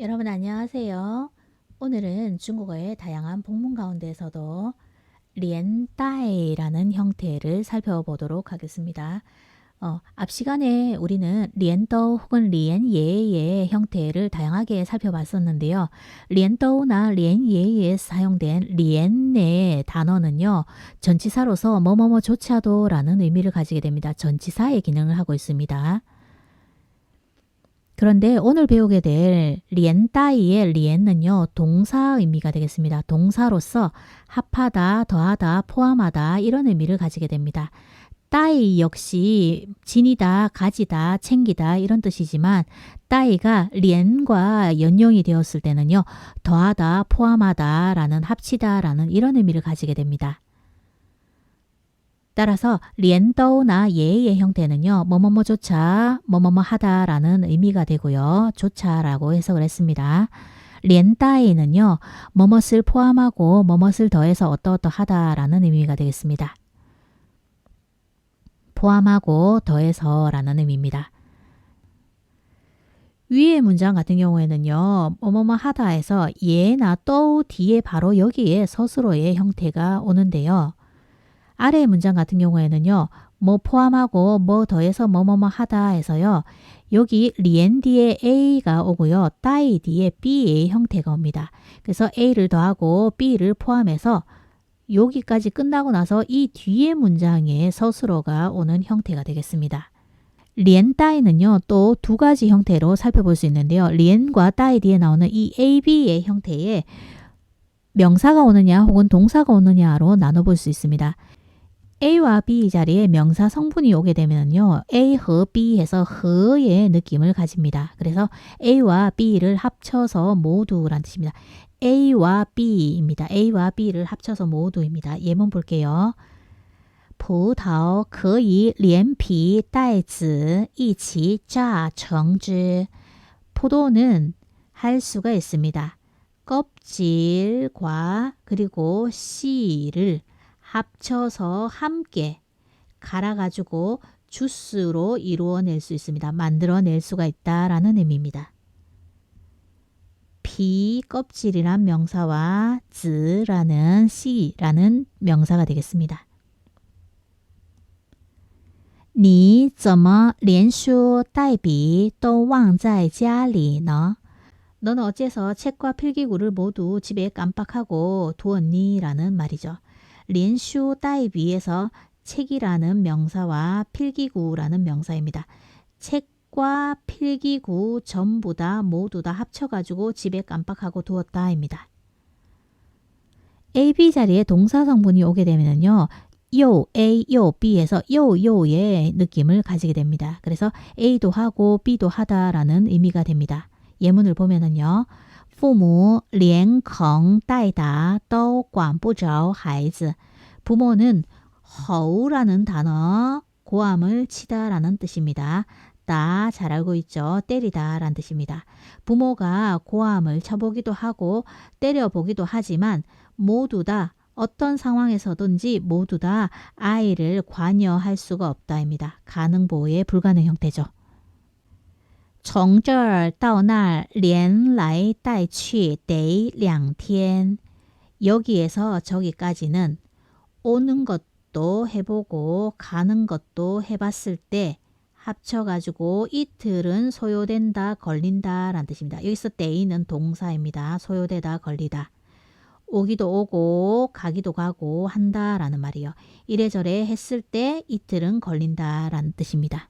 여러분 안녕하세요. 오늘은 중국어의 다양한 복문 가운데서도 리엔다이라는 형태를 살펴보도록 하겠습니다. 어, 앞 시간에 우리는 리엔더 혹은 리엔예의 형태를 다양하게 살펴봤었는데요. 리엔더나 리엔예에 사용된 리엔의 단어는요. 전치사로서 뭐뭐뭐조차도라는 의미를 가지게 됩니다. 전치사의 기능을 하고 있습니다. 그런데 오늘 배우게 될 리엔따이의 리엔는요, 동사 의미가 되겠습니다. 동사로서 합하다, 더하다, 포함하다 이런 의미를 가지게 됩니다. 따이 역시 진이다, 가지다, 챙기다 이런 뜻이지만 따이가 리엔과 연용이 되었을 때는요, 더하다, 포함하다 라는 합치다 라는 이런 의미를 가지게 됩니다. 따라서 리엔더나 예의 형태는요. 뭐뭐뭐조차 뭐뭐뭐 하다라는 의미가 되고요. 조차라고 해석을 했습니다. 리엔다이는요. 뭐뭇을 포함하고 뭐뭇을 더해서 어떠어떠하다라는 의미가 되겠습니다. 포함하고 더해서라는 의미입니다. 위의 문장 같은 경우에는요. 뭐뭐뭐 하다에서 예나 또 뒤에 바로 여기에 서술어의 형태가 오는데요. 아래의 문장 같은 경우에는요. 뭐 포함하고 뭐 더해서 뭐뭐뭐 하다 해서요. 여기 리엔 뒤에 A가 오고요. 따이 뒤에 B의 형태가 옵니다. 그래서 A를 더하고 B를 포함해서 여기까지 끝나고 나서 이 뒤에 문장에 서술어가 오는 형태가 되겠습니다. 리엔 따이는요, 또 두 가지 형태로 살펴볼 수 있는데요. 리엔과 따이 뒤에 나오는 이 AB의 형태에 명사가 오느냐 혹은 동사가 오느냐로 나눠볼 수 있습니다. A와 B 자리에 명사 성분이 오게 되면요. A 和 B 해서 허의 느낌을 가집니다. 그래서 A와 B를 합쳐서 모두란 뜻입니다. A와 B입니다. A와 B를 합쳐서 모두입니다. 예문 볼게요. 葡萄可以连皮带籽一起榨成汁. 포도는 할 수가 있습니다. 껍질과 그리고 씨를 합쳐서 함께 갈아가지고 주스로 이루어낼 수 있습니다. 만들어낼 수가 있다라는 의미입니다. 비 껍질이란 명사와 즈라는 씨라는 명사가 되겠습니다. 你怎么连书带笔都忘在家里呢? 넌 어째서 책과 필기구를 모두 집에 깜빡하고 두었니? 라는 말이죠. 린슈 따이비에서 책이라는 명사와 필기구라는 명사입니다. 책과 필기구 전부 다 모두 다 합쳐가지고 집에 깜빡하고 두었다입니다. A, B 자리에 동사 성분이 오게 되면요. 요, A, 요, B에서 요, 요의 느낌을 가지게 됩니다. 그래서 A도 하고 B도 하다라는 의미가 됩니다. 예문을 보면은요. 父母连坑带打都管不着孩子. 부모는 허우라는 단어 고함을 치다라는 뜻입니다. 다 잘 알고 있죠. 때리다 라는 뜻입니다. 부모가 고함을 쳐보기도 하고 때려보기도 하지만 모두 다 어떤 상황에서든지 모두 다 아이를 관여할 수가 없다입니다. 가능보호의 불가능 형태죠. 从这儿到那儿连来带去得两天. 여기에서 저기까지는 오는 것도 해보고 가는 것도 해봤을 때 합쳐가지고 이틀은 소요된다, 걸린다 라는 뜻입니다. 여기서 데이는 동사입니다. 소요되다, 걸리다. 오기도 오고 가기도 가고 한다 라는 말이요. 이래저래 했을 때 이틀은 걸린다 라는 뜻입니다.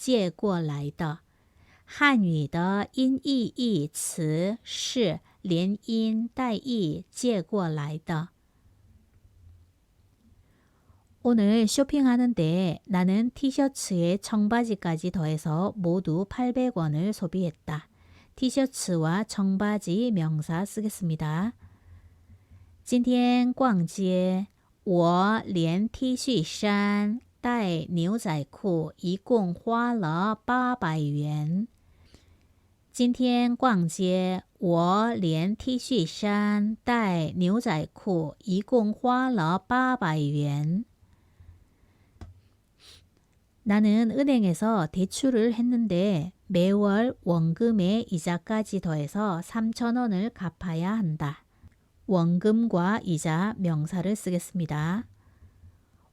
借过来的。汉语的音译义词是连音带义借过来的。 오늘 쇼핑하는데 나는 티셔츠에 청바지까지 더해서 모두 800원을 소비했다. 티셔츠와 청바지 명사 쓰겠습니다. 今天逛街我连 T 恤衫 带牛仔裤一共花了八百元。今天逛街我连 T 恤衫带牛仔裤一共花了八百元。 나는 은행에서 대출을 했는데 매월 원금의 이자까지 더해서 3천원을 갚아야 한다. 원금과 이자 명사를 쓰겠습니다.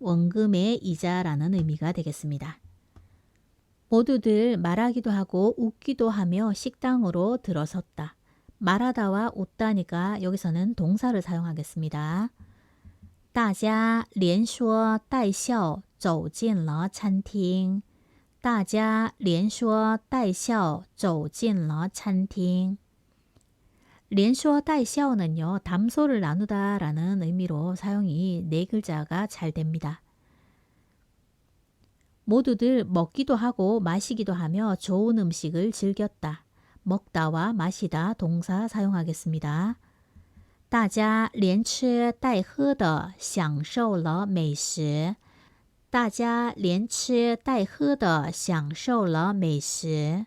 원금의 이자라는 의미가 되겠습니다. 모두들 말하기도 하고 웃기도 하며 식당으로 들어섰다. 말하다와 웃다니까 여기서는 동사를 사용하겠습니다. 大家连说带笑走进了餐厅。大家连说带笑走进了餐厅。 连说带笑는요 담소를 나누다라는 의미로 사용이 네 글자가 잘 됩니다. 모두들 먹기도 하고 마시기도 하며 좋은 음식을 즐겼다. 먹다와 마시다 동사 사용하겠습니다. 大家连吃带喝的享受了美食。大家连吃带喝的享受了美食。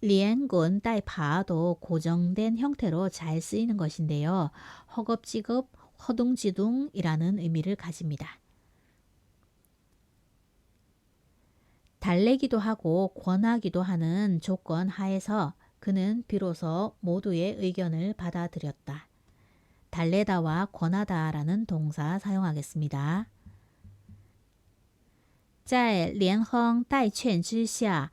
连滚 带爬도 고정된 형태로 잘 쓰이는 것인데요. 허겁지겁, 허둥지둥이라는 의미를 가집니다. 달래기도 하고 권하기도 하는 조건 하에서 그는 비로소 모두의 의견을 받아들였다. 달래다와 권하다라는 동사 사용하겠습니다. 在连哼带劝之下